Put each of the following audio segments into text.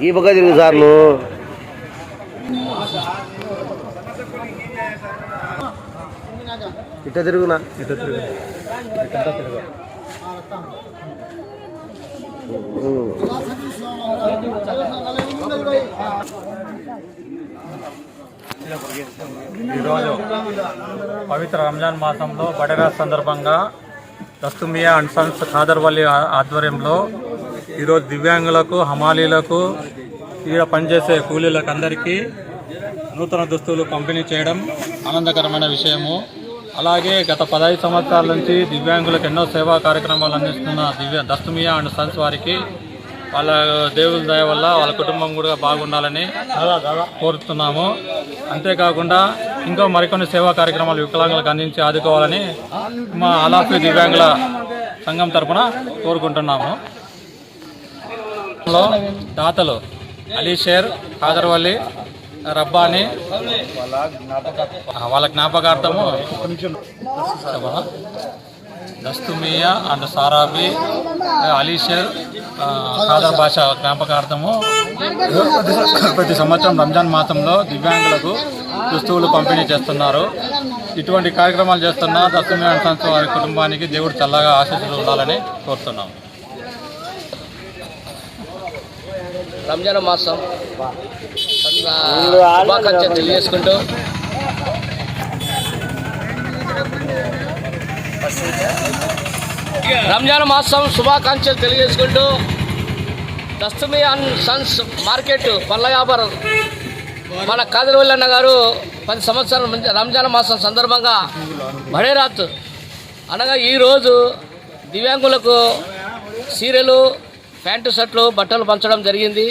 ఈ పక్క తిరుగు సార్లు. ఇట్ట తిరుగునా? ఇట్ట తిరుగు. తిరుగు. ఈరోజు పవిత్ర రంజాన్ మాసంలో బడరాజ్ సందర్భంగా దస్తుమియా అండ్ సన్స్ ఖాదర్వల్లి ఆధ్వర్యంలో ఈరోజు దివ్యాంగులకు హమాలీలకు ఈడ పనిచేసే కూలీలకు అందరికీ నూతన దుస్తులు పంపిణీ చేయడం ఆనందకరమైన విషయము. అలాగే గత పదహైదు సంవత్సరాల నుంచి దివ్యాంగులకు ఎన్నో సేవా కార్యక్రమాలు అందిస్తున్న దివ్య దస్తుమియా అండ్ సన్స్ వారికి వాళ్ళ దేవుని దయ వల్ల వాళ్ళ కుటుంబం కూడా బాగుండాలని కోరుతున్నాము. అంతేకాకుండా ఇంకా మరికొన్ని సేవా కార్యక్రమాలు వికలాంగులకు అందించి ఆదుకోవాలని మా అలాఫీ దివ్యాంగుల సంఘం తరపున కోరుకుంటున్నాము. లో దాతలు. అలీషేర్ కాదర్వల్లి రబ్బాని. వాళ్ళ జ్ఞాపకార్థము. దస్తుమియా అండ్ సారాబి అలీషర్ ఖాదర్ భాష జ్ఞాపకార్థము. ప్రతి సంవత్సరం రంజాన్ మాసంలో దివ్యాంగులకు దుస్తువులు పంపిణీ చేస్తున్నారు. ఇటువంటి కార్యక్రమాలు చేస్తున్న దస్తుమియా అండ్ సంస్థ వారి కుటుంబానికి దేవుడు చల్లగా ఆశీస్సులు ఉండాలని కోరుతున్నాం. రంజాన్ మాసం. శుభాకాంక్షలు తెలియజేసుకుంటూ. రంజాన్ మాసం శుభాకాంక్షలు తెలియజేసుకుంటూ దస్తుమి అండ్ సన్స్ మార్కెట్ పళ్ళ వ్యాపారం. మన కాదరవల్లి గారు పది సంవత్సరాల ముందు రంజాన్ మాసం సందర్భంగా బడేరాత్ అనగా ఈరోజు దివ్యాంగులకు చీరలు ప్యాంటు షర్ట్లు బట్టలు పంచడం జరిగింది.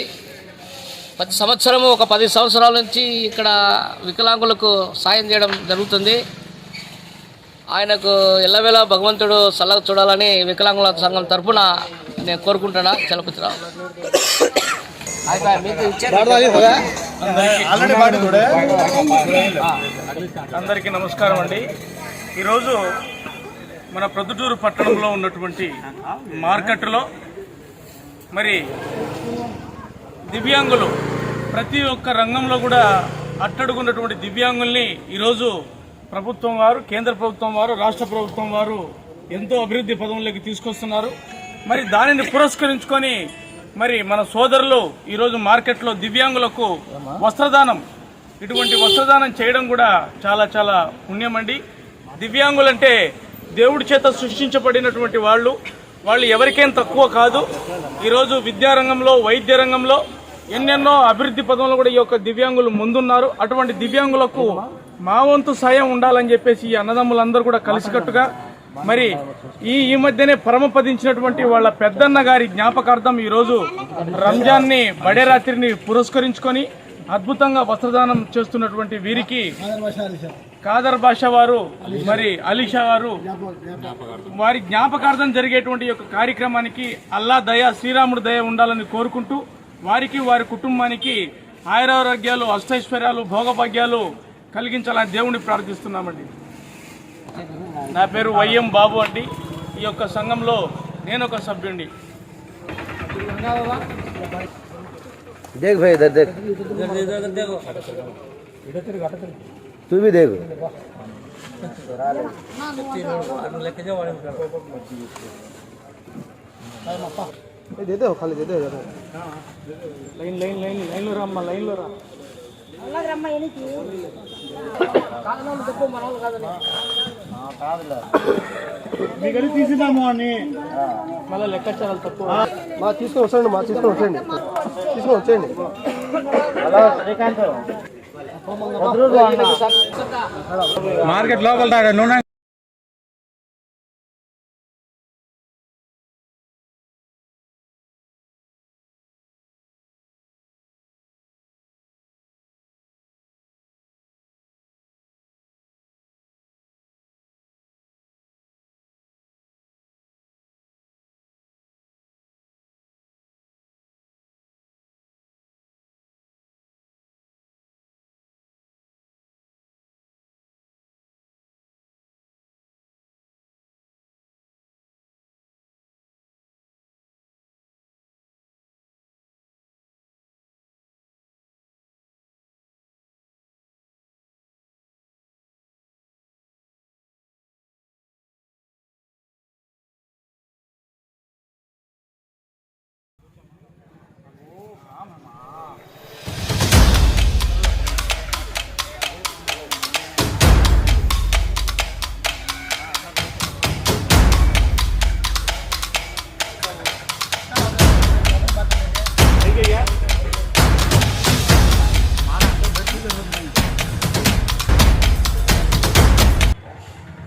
ప్రతి సంవత్సరము ఒక పది సంవత్సరాల నుంచి ఇక్కడ వికలాంగులకు సాయం చేయడం జరుగుతుంది. ఆయనకు ఎల్లవేళ భగవంతుడు సల్లగా చూడాలని వికలాంగుల సంఘం తరఫున నేను కోరుకుంటున్నా. చలపతిరావు. అందరికీ నమస్కారం అండి. ఈరోజు మన ప్రొద్దుటూరు పట్టణంలో ఉన్నటువంటి మార్కెట్లో మరి దివ్యాంగులు ప్రతి ఒక్క రంగంలో కూడా అట్టడుగున్నటువంటి దివ్యాంగుల్ని ఈరోజు ప్రభుత్వం వారు కేంద్ర ప్రభుత్వం వారు రాష్ట్ర ప్రభుత్వం వారు ఎంతో అభివృద్ధి పదంలోకి తీసుకొస్తున్నారు. మరి దానిని పురస్కరించుకొని మరి మన సోదరులు ఈరోజు మార్కెట్లో దివ్యాంగులకు వస్త్రదానం ఇటువంటి వస్త్రదానం చేయడం కూడా చాలా చాలా పుణ్యమండి. దివ్యాంగులంటే దేవుడి చేత సృష్టించబడినటువంటి వాళ్ళు. వాళ్ళు ఎవరికేం తక్కువ కాదు. ఈరోజు విద్యారంగంలో వైద్య రంగంలో ఎన్నెన్నో అభివృద్ధి పదంలో కూడా ఈ యొక్క దివ్యాంగులు ముందున్నారు. అటువంటి దివ్యాంగులకు మా వంతు సాయం ఉండాలని చెప్పేసి ఈ అన్నదమ్ములందరూ కూడా కలిసికట్టుగా మరి ఈ ఈ మధ్యనే పరమపదించినటువంటి వాళ్ళ పెద్దన్న గారి జ్ఞాపకార్థం ఈరోజు రంజాన్ని బడేరాత్రిని పురస్కరించుకొని అద్భుతంగా వస్త్రదానం చేస్తున్నటువంటి వీరికి కాదర్ బాషా వారు మరి అలీషా వారు వారి జ్ఞాపకార్థం జరిగేటువంటి యొక్క కార్యక్రమానికి అల్లా దయ శ్రీరాముడు దయ ఉండాలని కోరుకుంటూ వారికి వారి కుటుంబానికి ఆయురారోగ్యాలు అష్టైశ్వర్యాలు భోగభాగ్యాలు కలిగించాలని దేవుణ్ణి ప్రార్థిస్తున్నామండి. నా పేరు వైఎం బాబు అండి. ఈ యొక్క సంఘంలో నేను ఒక సభ్యుండి तू भी देख दे दो खाली दे दो లైన్ లైన్ లైన్ లైన్లో రమ్మా లైన్లో రా మీకు తీసిద్దాము అని మళ్ళీ లెక్కాచారాలు తక్కువ మా తీసుకొని వస్తాండి మా తీసుకొని వచ్చేయండి తీసుకొని వచ్చేయండి మార్కెట్ లోపల తాగా నూనె